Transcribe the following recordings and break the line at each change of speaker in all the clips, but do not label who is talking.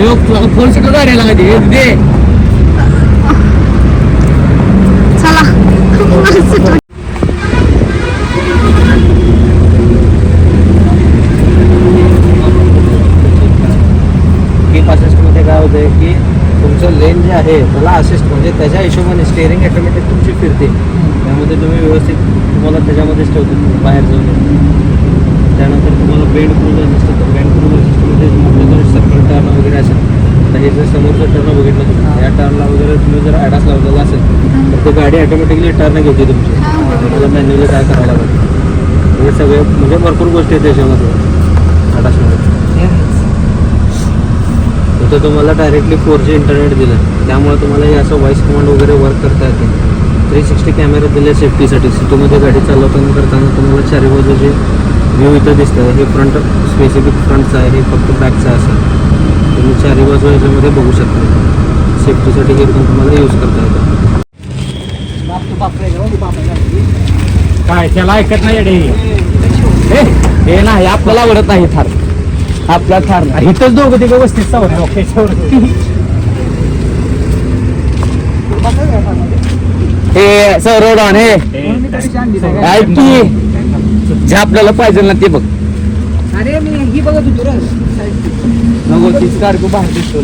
Four seater गाडी लागते दे
चला.
किक असिस्टमध्ये काय होतंय की तुमचं लेन जे आहे त्याला असिस्ट म्हणजे त्याच्या हिशोबाने स्टेअरिंग ऑटोमॅटिक तुमची फिरते. त्यामध्ये तुम्ही व्यवस्थित तुम्हाला त्याच्यामध्येच ठेवतो बाहेर जाऊन. त्यानंतर तुम्हाला बेंड क्रूज असिस्ट येतं बेंड क्रूज असिस्टमध्ये आपलं जर सर्कल टर्न वगैरे असेल तर हे जर समोरचं टर्न बघितलं तुम्ही या टर्नला वगैरे तुम्ही जर ॲडास लावलेला असेल तर ते गाडी ऑटोमॅटिकली टर्न घेते तुमची. म्हणजे तुम्हाला मॅन्युअली काय करावं लागेल? हे सगळे म्हणजे भरपूर गोष्टी आहेत त्याच्यामध्ये ॲडासमध्ये इथं तुम्हाला डायरेक्टली फोर जी इंटरनेट दिलं त्यामुळे तुम्हाला हे असं व्हॉइस कमांड वगैरे वर्क करता येते. थ्री सिक्स्टी कॅमेरे दिले सेफ्टीसाठी सिटीमध्ये गाडी चालवताना करताना तुम्हाला चारी बाजूचे व्ह्यू इथं दिसतं हे फ्रंट स्पेसिफिक फ्रंटचं आहे हे फक्त बॅकचं असेल असं तुम्ही चारी बाजू याच्यामध्ये बघू शकता. सेफ्टीसाठी हे पण तुम्हाला यूज करता येतं.
काय त्याला ऐकत नाही रे
हे हे नाही आपल्याला आवडत नाही थार. आपला थार नाही.
इथंच दोघं तिघं बसतील सवय ओके
हे सर ऑन हे. ऐक की जे आपल्याला पाहिजे ना ते बघ.
ही बघत होतो रे
नको तीच कार खूप बाहेर दिसतो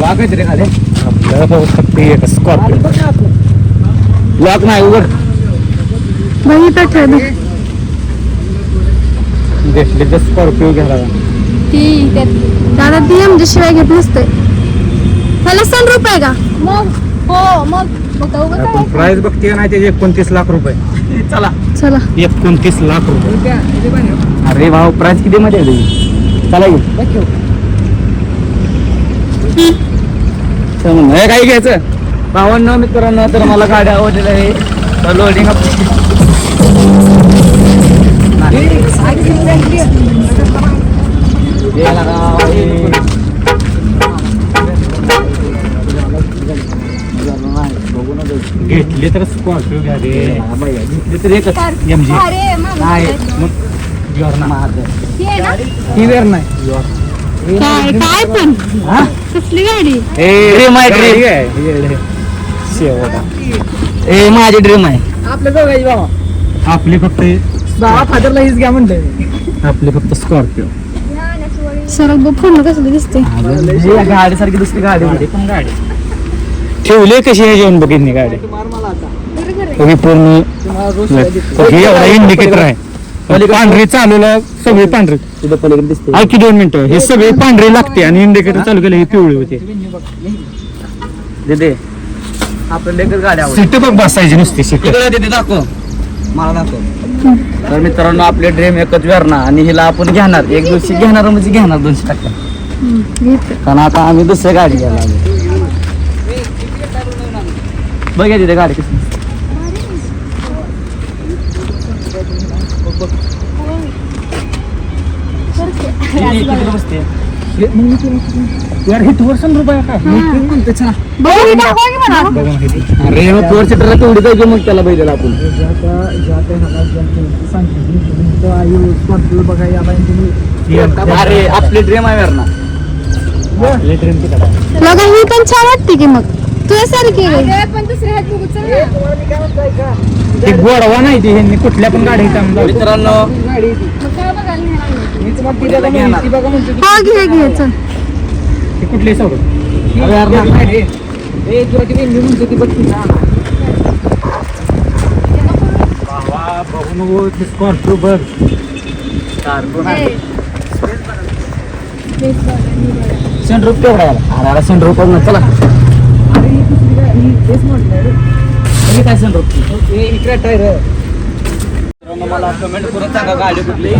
वागत रे खाले.
आपल्याला एक स्कॉर्पिओ.
लॉक नाही उघड.
बाई इथं ठेव.
घेतले तर स्कॉर्पिओ घ्यायला.
ती दादा ती आमच्या शिवाय घेत नसते. त्याला सन रुपये का? मग हो मग.
प्राइस बघते नाही त्याचे एकोणतीस लाख रुपये?
चला.
चला.
एकोणतीस लाख रुपये.
अरे भाऊ प्राइस किती मध्ये आहे चला हे काय घ्यायचं? भावांनो मित्रांनो तर मला गाडी आवडलेलं आहे. तर लोडिंग?
घेतले तर स्कॉर्पिओ घ्या रे एम जी
अरे मामा
मग युअर ना.
ती आहे ना?
ही वेर नाही.
काय काय पण? कसली गाडी?
ड्रीम आहे
गाडी
ड्रीम
आहे शेवटा
ए माझी ड्रीम आहे.
आपल्या दोघांची बाबा.
आपली फक्त
बाबा फादरला हीच घ्या म्हणलं
आपली फक्त स्कॉर्पिओ
सर फोन कसली दिसते
गाडी सारखी दुसरी गाडी होती
पण गाडी. ठेवले कशी आहे जेवण बघितली गाडी?
मार मला आता.
पूर्ण. हे एवढा इंडिकेटर आहे पांढरी चालूला सगळी पांढरी. आणखी दोन मिनिटं. हे सगळी पांढरी लागते आणि इंडिकेटर चालू केलं ही पिवळी होते. सीट बघ बसायची नुसती सीट.
दाखव. मला दाखव. तर मित्रांनो आपले ड्रीम एकच वेरणा आणि हिला आपण घेणार. एक दिवशी घेणार म्हणजे घेणार दोनशे टक्का कारण आता आम्ही दुसऱ्या गाडी घ्यायला बघा तिथे गाडी कशी किती बसते
हे, मग
यार हे
अरे मग फोर सीटरला तेवढी पाहिजे मग त्याला बैलाला आपण
ज्या आई बघा या बाई तुम्ही
अरे आपली ड्रीम आहे ना.
आपली ट्रेन
ही पण छान वाटते की मग.
ती गोडवा नाही ती ह्यांनी कुठल्या पण गाडी आणून
मित्रांनो.
हा
घे घे चल.
ती कुठली सोडून.
ही-
अरे यार,
ही गाडी आहे. ए, तुला ती वेगळी म्हणतो ती बघ ती ना.
बाबा बघू. नको ती स्कॉर्पिओ बघ
केवढा याला. अरे चला.
तेच म्हटलं रे.
हे काय
ए, इकडे टायर.
मला कमेंट करून सांगा गाडी कुठली?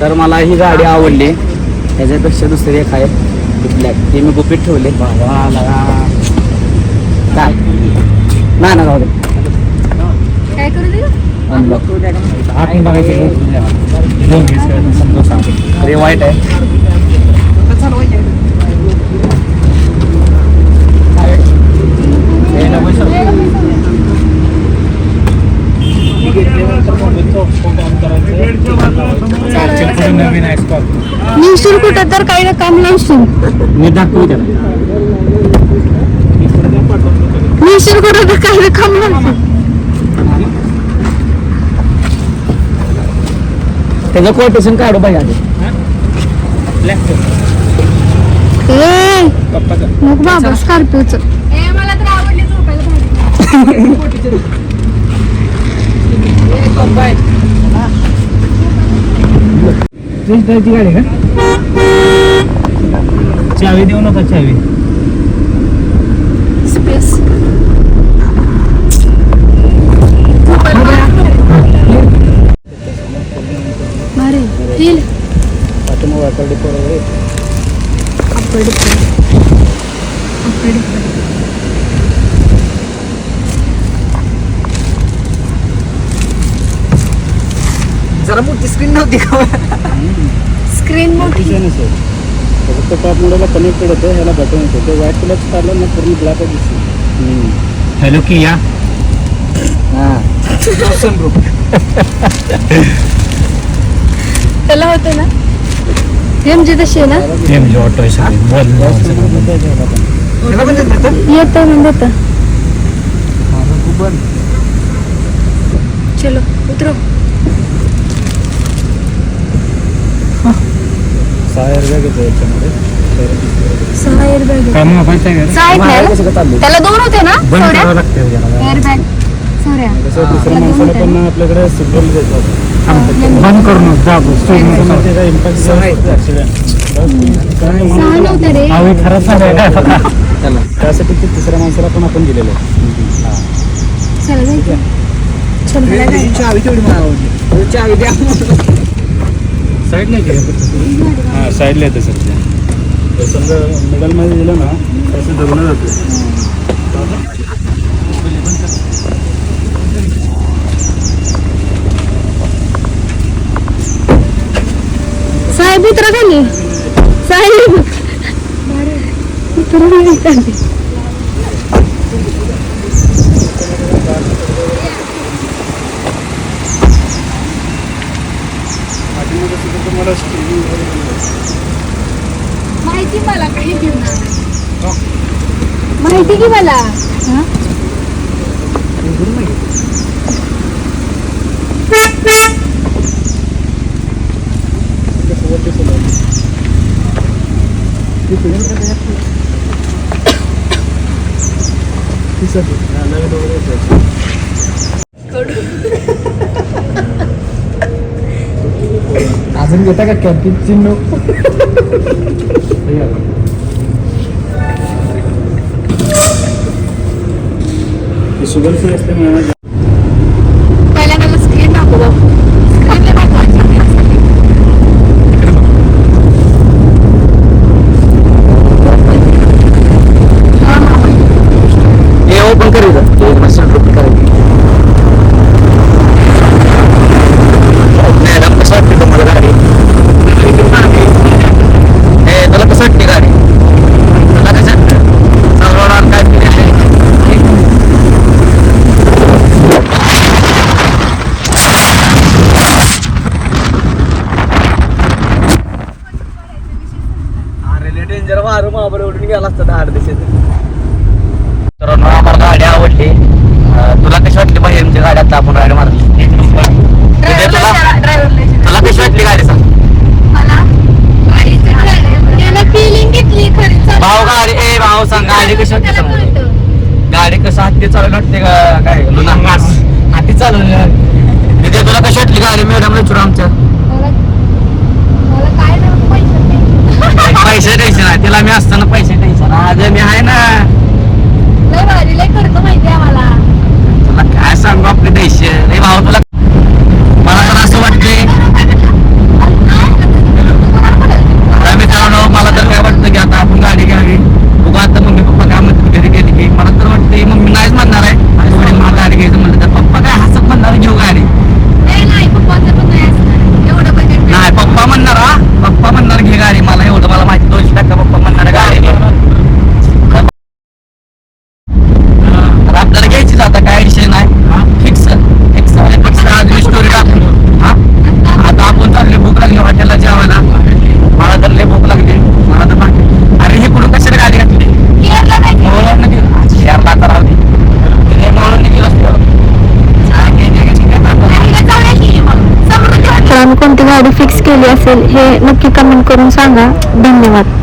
तर मला ही गाडी आवडली. त्याच्यापेक्षा दुसरी एक आहे. ब्लॅक ती मी गुपित ठेवले. काय? नाही ना गावडे
काय करू दे
अनलॉक
आत बघायची
अरे वाईट आहे
आता चालवायची.
हे नको सर.
चारशे पुढे नवीन आहे
कुठं तर काही काम लावशील.
मी दाखवू त्याला.
नेशील कुठं तर काही काम लावशील.
त्याचं कोटेशन काढू पाहिजे आधी.
ए
पप्पाचा
मग बाबा स्कॉर्पिओच. मला तर आवडली
तुझी त्याची गाडी का चावी देऊ नका चावी.
स्पेस मारे हिल
पाठीमाग वाकडे पोरं
अपड अपड
जरा मोठी स्क्रीन नव्हती का?
स्क्रीन मोठी.
फक्त टॉप मॉडेलला कनेक्टेड होतं ह्याला बटन होतं ते व्हाईट कलरचं काढलं ना पूर्ण ब्लॅक दिसते हॅलो किया
त्याला होतं ना? एमजी तशी आहे ना.
एम जी ऑटो
येतं म्हणजे चलो उतरो.
सहा एअरबॅग येतो याच्यामध्ये.
सहा एअरबॅग
काय मग पाहिजे का
सहा आहेत ना?
कसं का चाललंय?
त्याला दोन होते ना?
बंद
सोड्या
करावं लागतं त्याला
एअरबॅग सोड्या
कसं दुसऱ्या माणसाला पण
ना?
आपल्याकडे सिग्नल देतात. बंद करून दाबू त्याचा इम्पॅक्ट
सहा नव्हते रे.
आवी खरंच नाही काय
चला.
त्यासाठी ते तिसऱ्या माणसाला पण आपण दिलेलं आहे.
चला जायचं चल मला जायचं.
चावी तेवढी मला आवडली. चावी द्या.
साईड नाही हां साईडला येतं सर. ते समजा मिडलमध्ये दिलं ना तसं जगणं जातं.
साहेब उतरा खाली. साहेब. उतरा खाली खाली.
पाठीमध्ये सुद्धा तुम्हाला स्टीरिंग वगैरे दिलं.
माहिती मला काही घेणार माहिती की मला हा?
कसं वरती सगळं. हां, नवीन वगैरे येतं.
अजून घेता का कॅम्पिंग चिन्ह
ते शुगर फ्री असल्यामुळे ना
पहिला मला स्क्रीन दाखव स्क्रीनला दाखवायची
हे ओपन करीत एक मशीन रुपये करायची मॅडम कसं वाटते तुम्हाला गाडी हे तुला कसं वाटते गाडी तुला कसं वाटतं चालवणार काय केलेलं अरे डेंजर मारू माबर उडून गेला असता दहा दिवसात. मित्रांनो आम्हाला गाडी आवडली. तुला कशी वाटली बाई आमची गाडी? आता आपण राईड मारली. तुला कशी वाटली गाडी सांग. भाऊ गाडी ए भाऊ सांग गाडी कशी वाटते सांग. गाडी कसं हाती चालवली वाटते का काय? लुना हाती चालवली तिथे तुला कशी वाटली गाडी? मॅडम विचारू आमच्या
मला काय नव्हतं पैसे
पैसे द्यायचे ना तिला मी असताना पैसे द्यायचे ना आज मी आहे ना
लय भारी लय खर्च माहिती आहे मला
तुला काय सांगू आपले द्यायचे रे भाऊ तुला मला तर असं वाटतंय तर मित्रांनो मला तर काय वाटतं की आता आपण गाडी घ्यावी बघू आता मम्मी पप्पा काय म्हणतात घरी गेली की मला तर वाटते मम्मी नाहीच म्हणणार आहे आणि वडील मला गाडी घ्यायचं म्हणलं तर पप्पा काय हसत म्हणणार घेऊ गाडी
ए, नाही पप्पाचं पण नाही असणार एवढं बजेट
नाही पप्पा म्हणणार हा पप्पा म्हणणार घे गाडी मला एवढं मला माहिती दोनशे टक्का पप्पा म्हणणार गाडी घे
फिक्स केली असेल हे नक्की कमेंट करून सांगा. धन्यवाद.